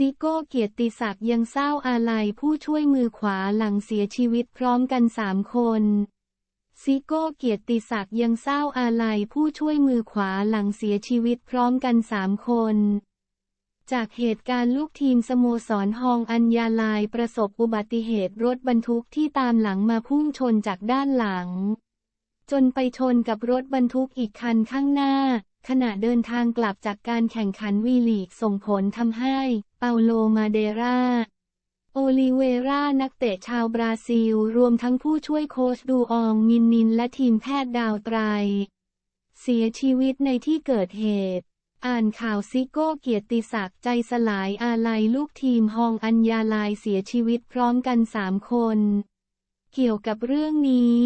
ซิโก้เกียรติศักดิ์ยังเศร้าอาลัยผู้ช่วยมือขวาหลังเสียชีวิตพร้อมกันสามคนซิโก้เกียรติศักดิ์ยังเศร้าอาลัยผู้ช่วยมือขวาหลังเสียชีวิตพร้อมกันสามคน จากเหตุการณ์ลูกทีมสโมสรฮองอัญญาลายประสบอุบัติเหตุรถบรรทุกที่ตามหลังมาพุ่งชนจากด้านหลัง จนไปชนกับรถบรรทุกอีกคันข้างหน้า ขณะเดินทางกลับจากการแข่งขันวีลีกส่งผลทำให้าโลมาเดราโอลิเวรานักเตะชาวบราซิล รวมทั้งผู้ช่วยโค้ชดูอองมินนินและทีมแพทย์ดาวไตร เสียชีวิตในที่เกิดเหตุ อ่านข่าวซิโก้เกียรติศักดิ์ใจสลายอาลัยลูกทีมฮองอัญญาลายเสียชีวิตพร้อมกันสามคน เกี่ยวกับเรื่องนี้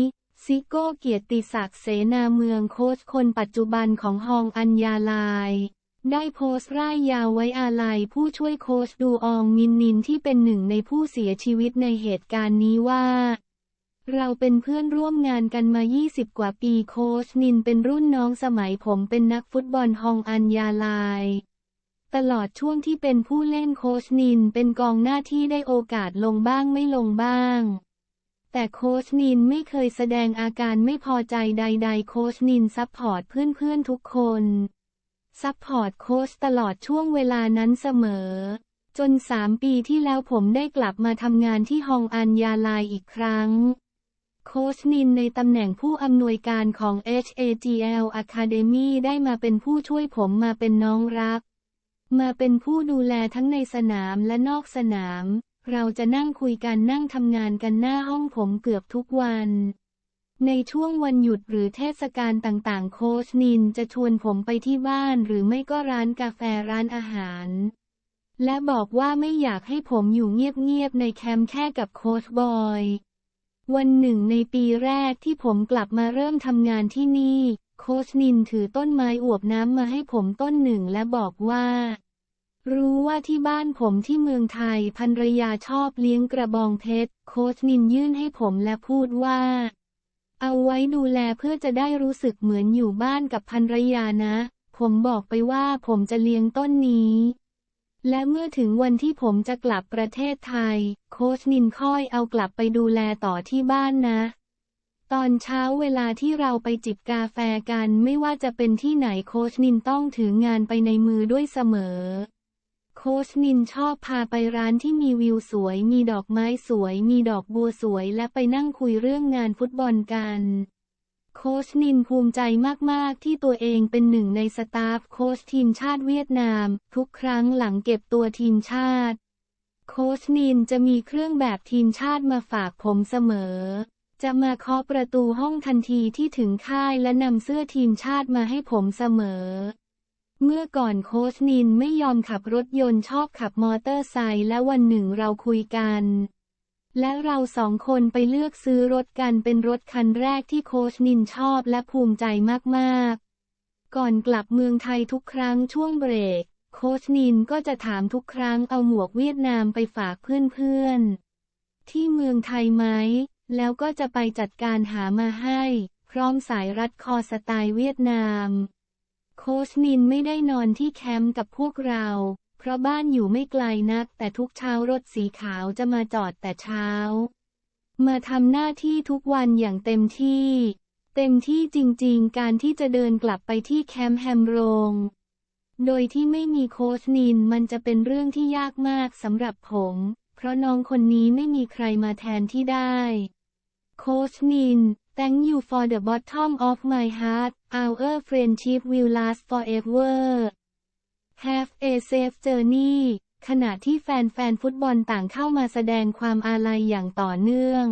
ซิโก้เกียรติศักดิ์เสนาเมืองโค้ชคนปัจจุบันของฮองอัญญาลาย ได้โพสต์ร่ายยาวไว้อาลัยผู้ช่วยโค้ชดูอองมินนินที่เป็นหนึ่งในผู้เสียชีวิตในเหตุการณ์นี้ว่า เราเป็นเพื่อนร่วมงานกันมา 20 กว่าปีโค้ชนินเป็นรุ่นน้องสมัยผมเป็นนักฟุตบอลฮองอัญญาลายตลอดช่วงที่เป็นผู้เล่นโค้ชนินเป็นกองหน้าที่ได้โอกาสลงบ้างไม่ลงบ้าง แต่โค้ชนินไม่เคยแสดงอาการไม่พอใจใด ๆ โค้ชนินซัพพอร์ตเพื่อนๆทุกคน ซัพพอร์ตโค้ชตลอดช่วงเวลานั้นเสมอ จนสามปีที่แล้วผมได้กลับมาทำงานที่ฮองอัญญาลายอีกครั้ง โค้ชนินในตำแหน่งผู้อำนวยการของ HAGL Academy ได้มาเป็นผู้ช่วยผมมาเป็นน้องรัก มาเป็นผู้ดูแลทั้งในสนามและนอกสนาม เราจะนั่งคุยกันนั่งทำงานกันหน้าห้องผมเกือบทุกวัน ในช่วงวันหยุดหรือเทศกาลต่างๆ โค้ชนินจะชวนผมไปที่บ้านหรือไม่ก็ร้านกาแฟร้านอาหาร และบอกว่าไม่อยากให้ผมอยู่เงียบๆในแคมป์แค่กับโค้ชบอย วันหนึ่งในปีแรกที่ผมกลับมาเริ่มทำงานที่นี่ โค้ชนินถือต้นไม้อวบน้ำมาให้ผมต้นหนึ่งและบอกว่า รู้ว่าที่บ้านผมที่เมืองไทยภรรยาชอบเลี้ยงกระบองเพชร โค้ชนินยื่นให้ผมและพูดว่า เอาไว้ดูแลเพื่อจะได้รู้สึกเหมือนอยู่บ้านกับภรรยานะ ผมบอกไปว่าผมจะเลี้ยงต้นนี้ และเมื่อถึงวันที่ผมจะกลับประเทศไทย โค้ชนินค่อยเอากลับไปดูแลต่อที่บ้านนะ ตอนเช้าเวลาที่เราไปจิบกาแฟกันไม่ว่าจะเป็นที่ไหนโค้ชนินต้องถืองานไปในมือด้วยเสมอ โค้ชนินชอบพาไปร้านที่มีวิวสวย มีดอกไม้สวย มีดอกบัวสวย และไปนั่งคุยเรื่องงานฟุตบอลกัน โค้ชนินภูมิใจมาก ๆ ที่ตัวเองเป็นหนึ่งในสตาฟโค้ชทีมชาติเวียดนาม ทุกครั้งหลังเก็บตัวทีมชาติ โค้ชนินจะมีเครื่องแบบทีมชาติมาฝากผมเสมอ จะมาเคาะประตูห้องทันทีที่ถึงค่ายและนำเสื้อทีมชาติมาให้ผมเสมอ เมื่อก่อนโค้ชนินไม่ยอมขับรถยนต์ชอบขับมอเตอร์ไซค์และวันหนึ่งเราคุยกัน และเราสองคนไปเลือกซื้อรถกันเป็นรถคันแรกที่โค้ชนินชอบและภูมิใจมากๆ ก่อนกลับเมืองไทยทุกครั้งช่วงเบรก โค้ชนินก็จะถามทุกครั้งเอาหมวกเวียดนามไปฝากเพื่อนๆ ที่เมืองไทยไหม แล้วก็จะไปจัดการหามาให้ พร้อมสายรัดคอสไตล์เวียดนาม โค้ชนินไม่ได้นอนที่แคมป์กับพวกเรา เพราะบ้านอยู่ไม่ไกลนัก แต่ทุกเช้ารถสีขาวจะมาจอดแต่เช้า มาทำหน้าที่ทุกวันอย่างเต็มที่ เต็มที่จริงๆ การที่จะเดินกลับไปที่แคมป์แฮมโรง โดยที่ไม่มีโค้ชนินมันจะเป็นเรื่องที่ยากมากสำหรับผม เพราะน้องคนนี้ไม่มีใครมาแทนที่ได้ โค้ชนิน thank you for the bottom of my heart our friendship will last forever have a safe journey ขณะที่แฟนๆ ฟุตบอลต่างเข้ามาแสดงความอาลัยอย่างต่อเนื่อง